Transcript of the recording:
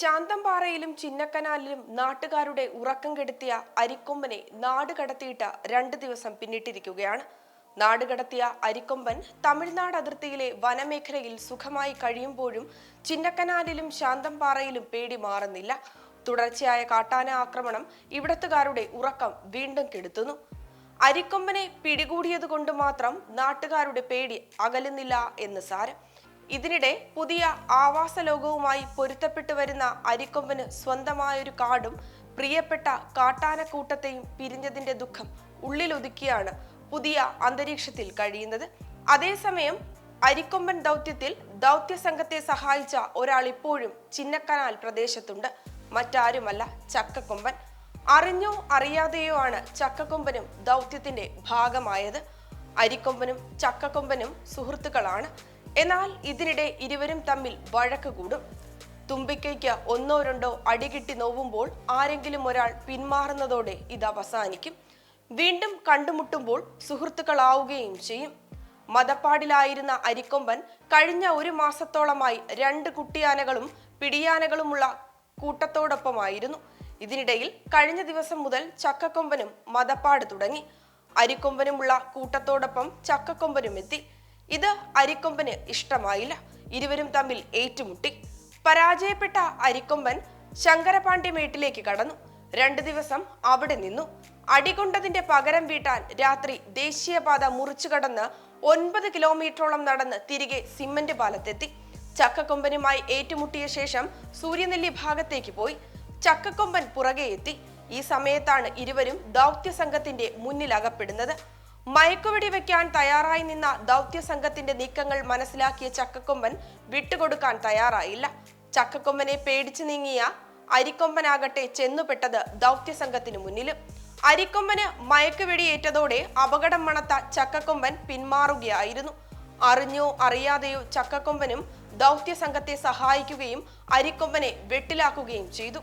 ശാന്തംപാറയിലും ചിന്നക്കനാലിലും നാട്ടുകാരുടെ ഉറക്കം കെടുത്തിയ അരിക്കൊമ്പനെ നാട് കടത്തിയിട്ട് രണ്ട് ദിവസം പിന്നിട്ടിരിക്കുകയാണ്. നാട് കടത്തിയ അരിക്കൊമ്പൻ തമിഴ്നാട് അതിർത്തിയിലെ വനമേഖലയിൽ സുഖമായി കഴിയുമ്പോഴും ചിന്നക്കനാലിലും ശാന്തംപാറയിലും പേടി മാറുന്നില്ല. തുടർച്ചയായ കാട്ടാന ആക്രമണം ഇവിടത്തുകാരുടെ ഉറക്കം വീണ്ടും കെടുത്തുന്നു. അരിക്കൊമ്പനെ പിടികൂടിയത് കൊണ്ട് മാത്രം നാട്ടുകാരുടെ പേടി അകലുന്നില്ല എന്ന് സാരം. ഇതിനിടെ പുതിയ ആവാസ ലോകവുമായി പൊരുത്തപ്പെട്ടു വരുന്ന അരിക്കൊമ്പന് സ്വന്തമായൊരു കാടും പ്രിയപ്പെട്ട കാട്ടാനക്കൂട്ടത്തെയും പിരിഞ്ഞതിന്റെ ദുഃഖം ഉള്ളിലൊതുക്കിയാണ് പുതിയ അന്തരീക്ഷത്തിൽ കഴിയുന്നത്. അതേസമയം അരിക്കൊമ്പൻ ദൗത്യത്തിൽ ദൗത്യ സംഘത്തെ സഹായിച്ച ഒരാൾ ഇപ്പോഴും ചിന്നക്കനാൽ പ്രദേശത്തുണ്ട്. മറ്റാരുമല്ല ചക്കക്കൊമ്പൻ. അറിഞ്ഞോ അറിയാതെയോ ആണ് ചക്കക്കൊമ്പനും ദൗത്യത്തിന്റെ ഭാഗമായത്. അരിക്കൊമ്പനും ചക്കക്കൊമ്പനും സുഹൃത്തുക്കളാണ്. എന്നാൽ ഇതിനിടെ ഇരുവരും തമ്മിൽ വഴക്ക് കൂടും. തുമ്പിക്കൈക്ക് ഒന്നോ രണ്ടോ അടികിട്ടി നോവുമ്പോൾ ആരെങ്കിലും ഒരാൾ പിന്മാറുന്നതോടെ ഇത് അവസാനിക്കും. വീണ്ടും കണ്ടുമുട്ടുമ്പോൾ സുഹൃത്തുക്കളാവുകയും ചെയ്യും. മതപ്പാടിലായിരുന്ന അരിക്കൊമ്പൻ കഴിഞ്ഞ ഒരു മാസത്തോളമായി രണ്ട് കുട്ടിയാനകളും പിടിയാനകളുമുള്ള കൂട്ടത്തോടൊപ്പമായിരുന്നു. ഇതിനിടയിൽ കഴിഞ്ഞ ദിവസം മുതൽ ചക്കക്കൊമ്പനും മതപ്പാട് തുടങ്ങി. അരിക്കൊമ്പനുമുള്ള കൂട്ടത്തോടൊപ്പം ചക്കക്കൊമ്പനും എത്തി. ഇത് അരിക്കൊമ്പന് ഇഷ്ടമായില്ല. ഇരുവരും തമ്മിൽ ഏറ്റുമുട്ടി. പരാജയപ്പെട്ട അരിക്കൊമ്പൻ ശങ്കരപാണ്ഡ്യമേട്ടിലേക്ക് കടന്നു. രണ്ടു ദിവസം അവിടെ നിന്നു. അടികൊണ്ടതിന്റെ പകരം വീട്ടാൻ രാത്രി ദേശീയപാത മുറിച്ചു കടന്ന് ഒൻപത് കിലോമീറ്ററോളം നടന്ന് തിരികെ സിമന്റ് പാലത്തെത്തി. ചക്കക്കൊമ്പനുമായി ഏറ്റുമുട്ടിയ ശേഷം സൂര്യനെല്ലി ഭാഗത്തേക്ക് പോയി. ചക്കക്കൊമ്പൻ പുറകെ എത്തി. ഈ സമയത്താണ് ഇരുവരും ദൗത്യ സംഘത്തിന്റെ മുന്നിൽ അകപ്പെടുന്നത് മയക്കുവെടി വെക്കാൻ തയ്യാറായി നിന്ന ദൗത്യ സംഘത്തിന്റെ നീക്കങ്ങൾ മനസ്സിലാക്കിയ ചക്കക്കൊമ്പൻ വിട്ടുകൊടുക്കാൻ തയ്യാറായില്ല. ചക്കക്കൊമ്പനെ പേടിച്ചു നീങ്ങിയ അരിക്കൊമ്പനാകട്ടെ ചെന്നുപെട്ടത് ദൗത്യ സംഘത്തിന് മുന്നിലും. അരിക്കൊമ്പന് മയക്കുവെടിയേറ്റതോടെ അപകടം മണത്ത ചക്കക്കൊമ്പൻ പിന്മാറുകയായിരുന്നു. അറിഞ്ഞോ അറിയാതെയോ ചക്കക്കൊമ്പനും ദൗത്യ സംഘത്തെ സഹായിക്കുകയും അരിക്കൊമ്പനെ വെട്ടിലാക്കുകയും ചെയ്തു.